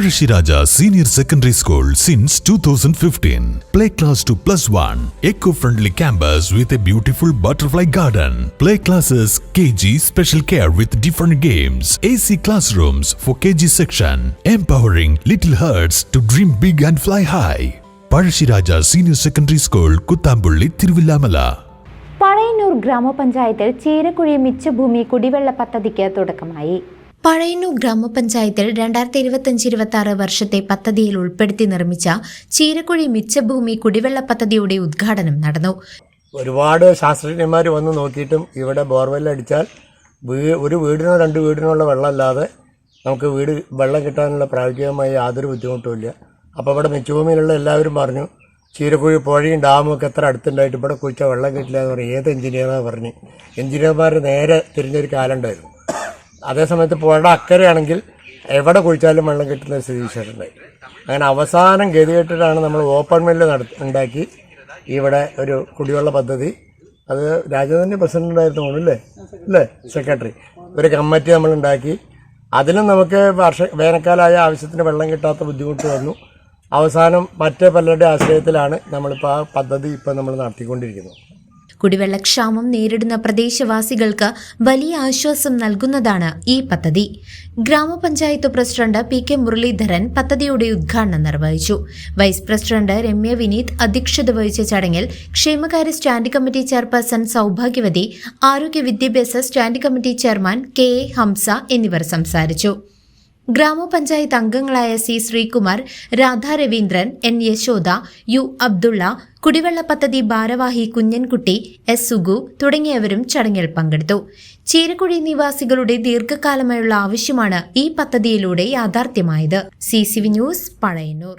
Pazhashiraja Senior Secondary School since 2015. Play class to plus one. Eco-friendly campus with a beautiful butterfly garden. Play classes KG special care with different games. AC classrooms for KG section. Empowering little hearts to dream big and fly high. Pazhashiraja Senior Secondary School, Kuttambulli, Tiruvillamala. Pazhayannur ഗ്രാമപഞ്ചായത്തിൽ ചീരക്കുഴി മിച്ചഭൂമി കുടിവെള്ള പദ്ധതിക്ക് തുടക്കമായി പഴയന്നൂർ ഗ്രാമപഞ്ചായത്തിൽ രണ്ടായിരത്തി ഇരുപത്തഞ്ച് ഇരുപത്തി ആറ് വർഷത്തെ പദ്ധതിയിൽ ഉൾപ്പെടുത്തി നിർമ്മിച്ച ചീരക്കുഴി മിച്ചഭൂമി കുടിവെള്ള പദ്ധതിയുടെ ഉദ്ഘാടനം നടന്നു. ഒരുപാട് ശാസ്ത്രജ്ഞന്മാർ വന്ന് നോക്കിയിട്ടും ഇവിടെ ബോർവെൽ അടിച്ചാൽ ഒരു വീടിനോ രണ്ട് വീടിനോ ഉള്ള വെള്ളമല്ലാതെ നമുക്ക് വീട് വെള്ളം കിട്ടാനുള്ള പ്രായോഗികമായി യാതൊരു ബുദ്ധിമുട്ടുമില്ല അപ്പോൾ ഇവിടെ മിച്ചഭൂമിയിലുള്ള എല്ലാവരും പറഞ്ഞു ചീരക്കുഴി പുഴയും ഡാമും ഒക്കെ എത്ര അടുത്തുണ്ടായിട്ട് ഇവിടെ കുഴിച്ചാൽ വെള്ളം കിട്ടില്ല എന്ന് പറയും ഏത് എഞ്ചിനീയറാണ് പറഞ്ഞ്. എഞ്ചിനീയർമാർ നേരെ തിരിഞ്ഞൊരു കാലം ഉണ്ടായിരുന്നു അതേസമയത്ത് പുഴയുടെ അക്കരയാണെങ്കിൽ എവിടെ കുഴിച്ചാലും വെള്ളം കിട്ടുന്ന ഒരു സ്ഥിതി ഉണ്ടായി അങ്ങനെ അവസാനം ഗതികെട്ടിട്ടാണ് നമ്മൾ ഓപ്പൺ മില്ല് ഉണ്ടാക്കി ഇവിടെ ഒരു കുടിവെള്ള പദ്ധതി. അത് രാജധാനി പ്രസിഡന്റ് അല്ലേ? അല്ലേ? സെക്രട്ടറി. ഒരു കമ്മിറ്റി നമ്മൾ ഉണ്ടാക്കി. അതിലും നമുക്ക് വർഷ വേനൽക്കാലമായ ആവശ്യത്തിന് വെള്ളം കിട്ടാത്ത ബുദ്ധിമുട്ട് വന്നു. അവസാനം മറ്റേ പലരുടെ ആശ്രയത്തിലാണ് നമ്മളിപ്പോൾ ആ പദ്ധതി ഇപ്പോൾ നമ്മൾ നടത്തിക്കൊണ്ടിരിക്കുന്നത്. കുടിവെള്ളക്ഷാമം നേരിടുന്ന പ്രദേശവാസികൾക്ക് വലിയ ആശ്വാസം നൽകുന്നതാണ് ഈ പദ്ധതി. ഗ്രാമപഞ്ചായത്ത് പ്രസിഡന്റ് പി കെ മുരളീധരൻ പദ്ധതിയുടെ ഉദ്ഘാടനം നിർവഹിച്ചു. വൈസ് പ്രസിഡന്റ് രമ്യ വിനീത് അധ്യക്ഷത വഹിച്ച ചടങ്ങിൽ ക്ഷേമകാര്യ സ്റ്റാൻഡ് കമ്മിറ്റി ചെയർപേഴ്സൺ സൗഭാഗ്യവതി ആരോഗ്യ വിദ്യാഭ്യാസ stand committee chairman K A Hamsa എന്നിവർ സംസാരിച്ചു. ഗ്രാമപഞ്ചായത്ത് അംഗങ്ങളായ C Sreekumar Radha Raveendran N Yashoda U Abdulla കുടിവെള്ള പദ്ധതി ഭാരവാഹി കുഞ്ഞൻകുട്ടി എസ് സുഗു തുടങ്ങിയവരും ചടങ്ങിൽ പങ്കെടുത്തു. ചീരക്കുഴി നിവാസികളുടെ ദീർഘകാലമായുള്ള ആവശ്യമാണ് ഈ പദ്ധതിയിലൂടെ യാഥാർത്ഥ്യമായത്. C C V news Pazhayannur.